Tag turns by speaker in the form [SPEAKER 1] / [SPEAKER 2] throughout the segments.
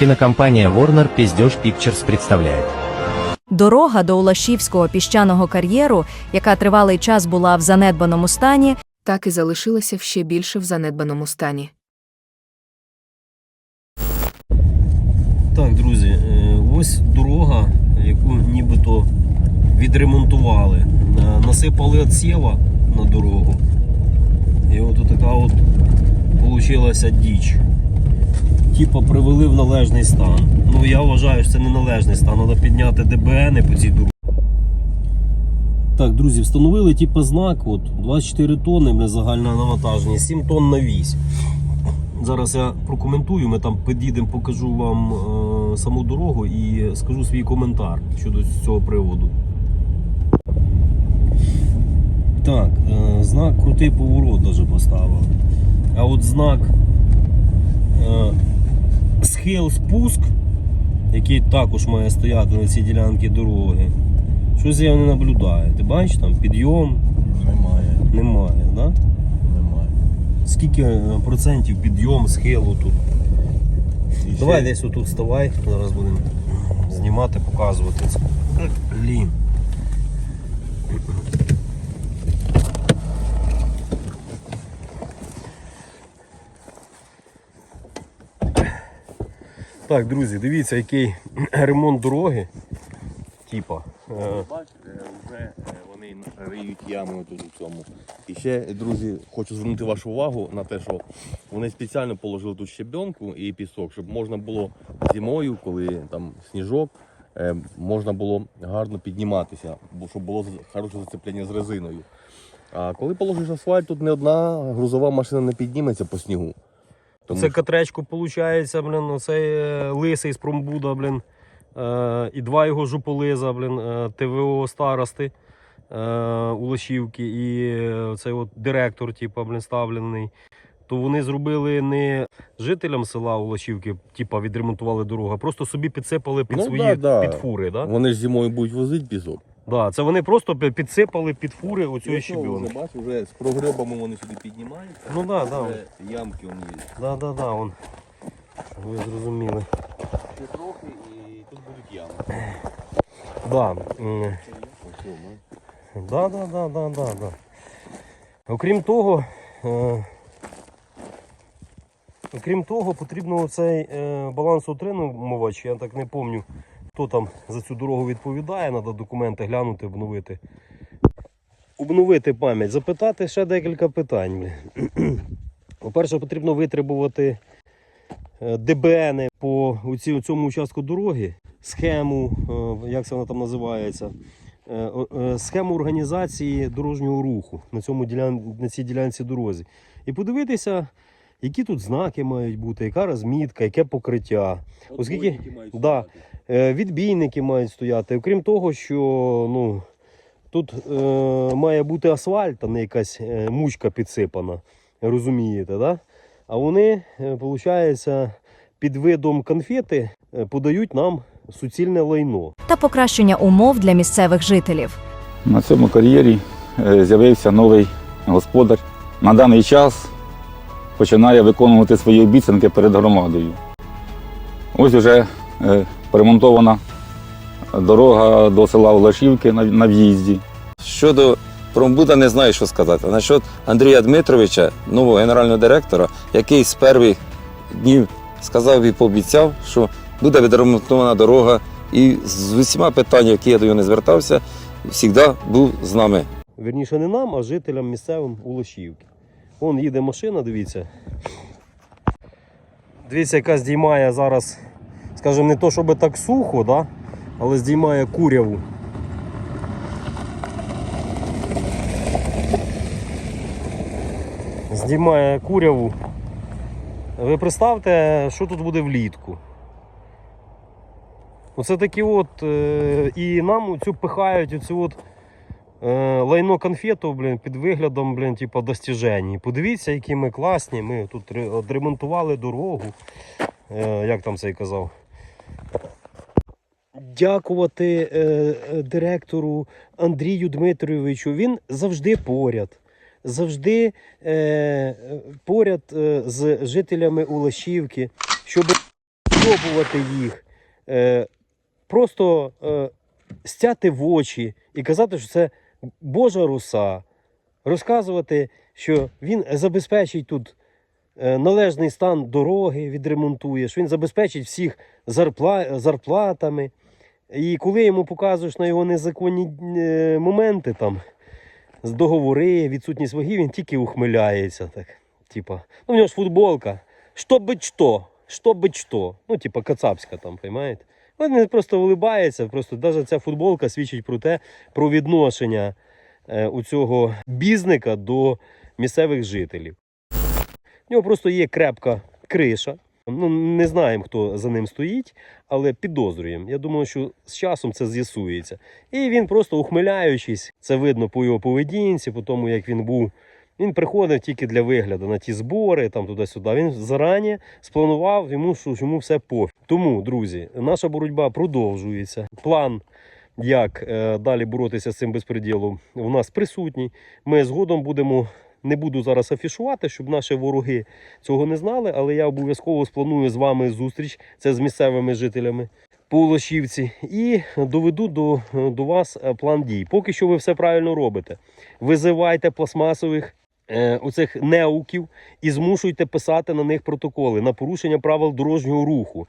[SPEAKER 1] Кинокомпания Warner Пиздеж Pictures представляет.
[SPEAKER 2] Дорога до Улашівського піщаного кар'єру, яка тривалий час була в занедбаному стані,
[SPEAKER 3] так і залишилася ще більше в занедбаному стані.
[SPEAKER 4] Так, друзі, е, ось дорога, яку нібито відремонтували. Е, Насипали отсєва на дорогу. І от така от получилася діч. Типа привели в належний стан. Ну я вважаю, що це не належний стан. Треба підняти ДБН по цій дорозі. Так, друзі, встановили типу знак, от 24 тонни бля, загальна навантаженість, 7 тонн на вісь. Зараз я прокоментую, ми там під'їдемо, покажу вам е, саму дорогу і скажу свій коментар щодо цього приводу. Так, е, знак крутий поворот даже поставив. А от знак е, схил спуск, який також має стояти на цій ділянці дороги. Щось я не наблюдаю. Ти бачиш там підйом
[SPEAKER 5] Немає,
[SPEAKER 4] немає, да?
[SPEAKER 5] немає.
[SPEAKER 4] Скільки е, процентів підйом схилу тут?
[SPEAKER 5] І ще-
[SPEAKER 4] Давай десь отут вставай, зараз будемо знімати, показувати. Блін. Так, друзі, дивіться, який ремонт дороги. Типа.
[SPEAKER 5] Бачите, вже е, вони риють ями тут у цьому. І ще, друзі, хочу звернути вашу увагу на те, що вони спеціально положили тут щебенку і пісок, щоб можна було зимою, коли там сніжок, е, можна було гарно підніматися, щоб було хороше зацеплення з резиною. А коли положиш асфальт, тут не одна грузова машина не підніметься по снігу. Тому
[SPEAKER 4] Це катречко виходить, блін, оцей е, лисий з промбуда, блін. Е, і два його жуполиза, блін, е, ТВО старости е, у Лошівки і е, цей от директор, типу, блін, ставлений. То вони зробили не жителям села Улашівки, типу, відремонтували дорогу, а просто собі підсипали під
[SPEAKER 5] Ну,
[SPEAKER 4] свої
[SPEAKER 5] да, да.
[SPEAKER 4] під фури. Да?
[SPEAKER 5] Вони ж зимою будуть возити пісок.
[SPEAKER 4] Да, це вони просто пі- підсипали під фури оцю щебенку.
[SPEAKER 5] вже, бачиш, вже з прогребами вони сюди піднімаються.
[SPEAKER 4] Ну да, да.
[SPEAKER 5] Вже ямки вони є.
[SPEAKER 4] Да, да, да, он. Ви зрозуміли.
[SPEAKER 5] Ще трохи і тут будуть ями.
[SPEAKER 4] Да. м,
[SPEAKER 5] Ось, о, ну.
[SPEAKER 4] Да, да, да, да, да, да. Окрім того, е, окрім того, потрібно цей е, балансоутримувач, я так не пам'ятаю, хто там за цю дорогу відповідає, треба документи глянути, обновити. Обновити пам'ять, запитати ще декілька питань. По-перше, потрібно витребувати е, ДБН по цьому участку дороги, схему, е, як це вона там називається, е, схему організації дорожнього руху на, цьому на цій ділянці дорозі. І подивитися, які тут знаки мають бути, яка розмітка, яке покриття. Оскільки-
[SPEAKER 5] мають
[SPEAKER 4] да. Е, Відбійники мають стояти. Окрім того, що ну, тут е, має бути асфальт, а не якась е, мучка підсипана. Розумієте, да? А вони, виходить, під видом конфети е, подають нам суцільне лайно.
[SPEAKER 2] та покращення умов для місцевих жителів.
[SPEAKER 6] На цьому кар'єрі е, з'явився новий господар. На даний час починає виконувати свої обіцянки перед громадою. Ось вже е, поремонтована дорога до села Олашівки на, на в'їзді.
[SPEAKER 7] Щодо промбуда не знаю, що сказати. А насчет Андрія Дмитровича, нового генерального директора, який з перших днів сказав і пообіцяв, що буде відремонтована дорога. І з усіма питаннями, які я до нього не звертався, завжди був з нами.
[SPEAKER 4] Вірніше, не нам, а жителям місцевим Улошівки. Вон їде машина, дивіться. Дивіться, яка здіймає зараз, скажімо, не то, щоб так сухо, да? але здіймає куряву. Здіймає куряву. Ви представте, що тут буде влітку. Оце такі от. Е, і нам цю пихають оцю от лайно конфету, блін, під виглядом, блін, типу, достіжень. Подивіться, які ми класні. Ми тут ре- відремонтували дорогу. Е, як там цей казав? Дякувати е, е, директору Андрію Дмитровичу. Він завжди поряд. Завжди е, е, поряд е, з жителями Улашівки, щоб пробувати їх, е, просто е, стяти в очі і казати, що це Божа руса, розказувати, що він забезпечить тут е, належний стан дороги, відремонтує, що він забезпечить всіх зарпла, зарплатами. І коли йому показуєш на його незаконні е, моменти, там, договори, відсутність вагів, він тільки ухмиляється. Так, типа, ну, в нього ж футболка. Що би що, що би що. Ну, типа кацапська там, розумієте? Він просто улибається, просто навіть ця футболка свідчить про те, про відношення е, у цього бізника до місцевих жителів. У нього просто є крепка криша. Ну, не знаємо, хто за ним стоїть, але підозрюємо. Я думаю, що з часом це з'ясується. І він просто ухмиляючись, це видно по його поведінці, по тому, як він був. Він приходив тільки для вигляду на ті збори, там туди-сюди. Він зарані спланував йому, що йому все пофіг. Тому, друзі, наша боротьба продовжується. План, як е, далі боротися з цим безпреділом, у нас присутній. Ми згодом будемо. Не буду зараз афішувати, щоб наші вороги цього не знали, але я обов'язково спланую з вами зустріч. Це з місцевими жителями по Улашівці. І доведу до, до вас е, план дій. Поки що ви все правильно робите. Визивайте пластмасових оцих неуків і змушуйте писати на них протоколи на порушення правил дорожнього руху.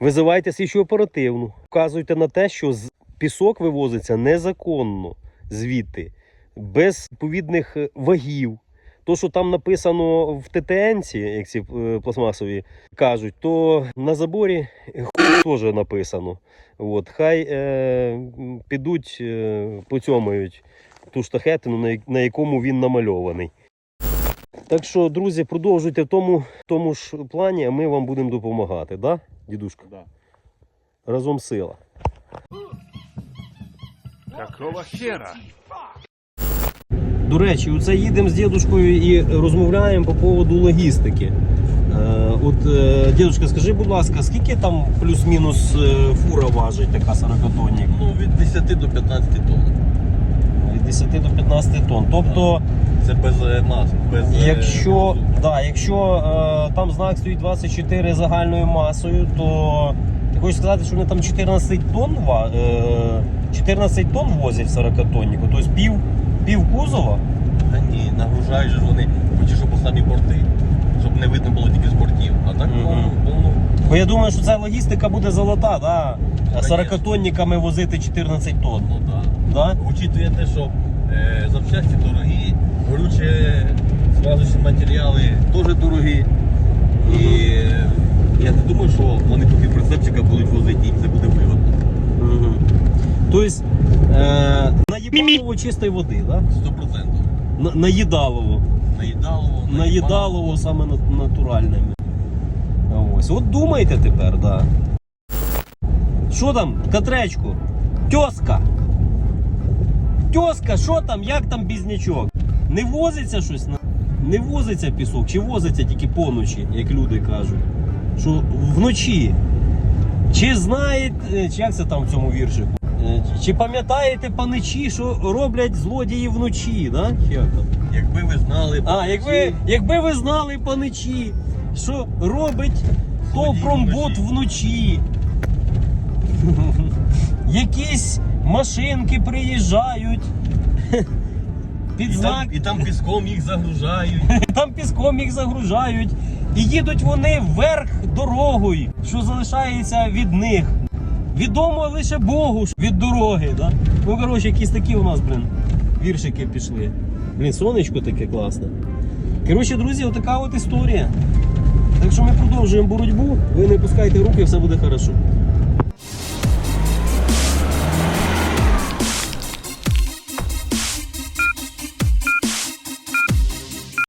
[SPEAKER 4] Визивайте слідчу оперативну, вказуйте на те, що пісок вивозиться незаконно звідти, без відповідних е, вагів. То, що там написано в ТТНці, як ці е, пластмасові кажуть, то на заборі теж написано. От, хай е, підуть, е, поцьомають ту штахетину, на якому він намальований. Так що, друзі, продовжуйте в тому, тому ж плані, а ми вам будемо допомагати, да, дідушка?
[SPEAKER 5] Да.
[SPEAKER 4] Разом сила.
[SPEAKER 8] Какого хера?
[SPEAKER 4] До речі, оце їдемо з дідушкою і розмовляємо по поводу логістики. Е, от, е, дідушка, скажи, будь ласка, скільки там плюс-мінус е, фура важить така 40 тонні?
[SPEAKER 5] Ну, від 10 до 15 тонн.
[SPEAKER 4] Від 10 до 15 тонн. Тобто,
[SPEAKER 5] Це без е, мас, без. е,
[SPEAKER 4] якщо, да, якщо е, там знак стоїть 24 загальною масою, то ти хочеш сказати, що вони там 14 тонн, е, 14 тонн возять в 40 тонніку, тобто пів, пів кузова.
[SPEAKER 5] Та ні, нагружають же вони, хочеш, щоб по самі борти, щоб не видно було тільки з бортів. А так
[SPEAKER 4] Мгм.
[SPEAKER 5] повно, повно.
[SPEAKER 4] Бо я думаю, що ця логістика буде золота, да? 40 тонниками возити 14 тонн.
[SPEAKER 5] Ну так.
[SPEAKER 4] Да?
[SPEAKER 5] Учитує те, що запчасті дорогі, горюче зв'язочні матеріали теж дорогі. І е, я не думаю, що вони по прицепчика будуть возити і це буде вигодно.
[SPEAKER 4] Угу. Тобто е, наїдалово чистої води, да?
[SPEAKER 5] 100%.
[SPEAKER 4] На, наїдалово.
[SPEAKER 5] Наїдалово,
[SPEAKER 4] Наїдалово саме нат- натуральне. Ось. От думайте тепер, да. Що там, Катречку? Тьоска. Тьоска, що там, як там бізнячок? Не возиться щось? Не возиться пісок, чи возиться тільки поночі, як люди кажуть. Що вночі. Чи знаєте, чи як це там в цьому віршику? Е, Чи пам'ятаєте паничі, що роблять злодії вночі, да? Як там?
[SPEAKER 5] Якби ви знали,
[SPEAKER 4] А, якби, якби ви знали паничі, що робить то промбот
[SPEAKER 5] вночі.
[SPEAKER 4] Якісь машинки приїжджають. Під
[SPEAKER 5] і
[SPEAKER 4] знак,
[SPEAKER 5] там, і там піском їх загружають.
[SPEAKER 4] там піском їх загружають. І їдуть вони вверх дорогою, що залишається від них. Відомо лише Богу від дороги. Да? Ну, коротше, якісь такі у нас, блін, віршики пішли. Блін, сонечко таке класне. Коротше, друзі, отака от історія. Так що ми продовжуємо боротьбу. Ви не пускайте руки, все буде хорошо.